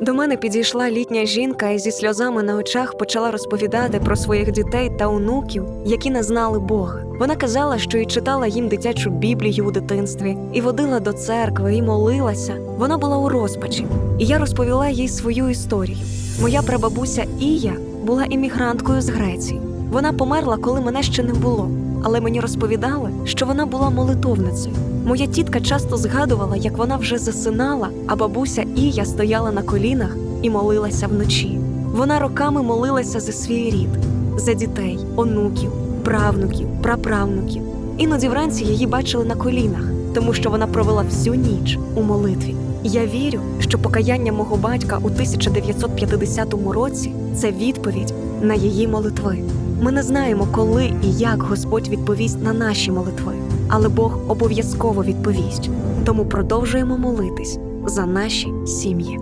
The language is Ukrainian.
До мене підійшла літня жінка і зі сльозами на очах почала розповідати про своїх дітей та онуків, які не знали Бога. Вона казала, що і читала їм дитячу біблію у дитинстві, і водила до церкви, і молилася. Вона була у розпачі. І я розповіла їй свою історію. Моя прабабуся Ія була іммігранткою з Греції. Вона померла, коли мене ще не було. Але мені розповідали, що вона була молитовницею. Моя тітка часто згадувала, як вона вже засинала, а бабуся Ія стояла на колінах і молилася вночі. Вона роками молилася за свій рід, за дітей, онуків, правнуків, праправнуків. Іноді вранці її бачили на колінах, тому що вона провела всю ніч у молитві. Я вірю, що покаяння мого батька у 1950 році це відповідь на її молитви. Ми не знаємо, коли і як Господь відповість на наші молитви, але Бог обов'язково відповість. Тому продовжуємо молитись за наші сім'ї.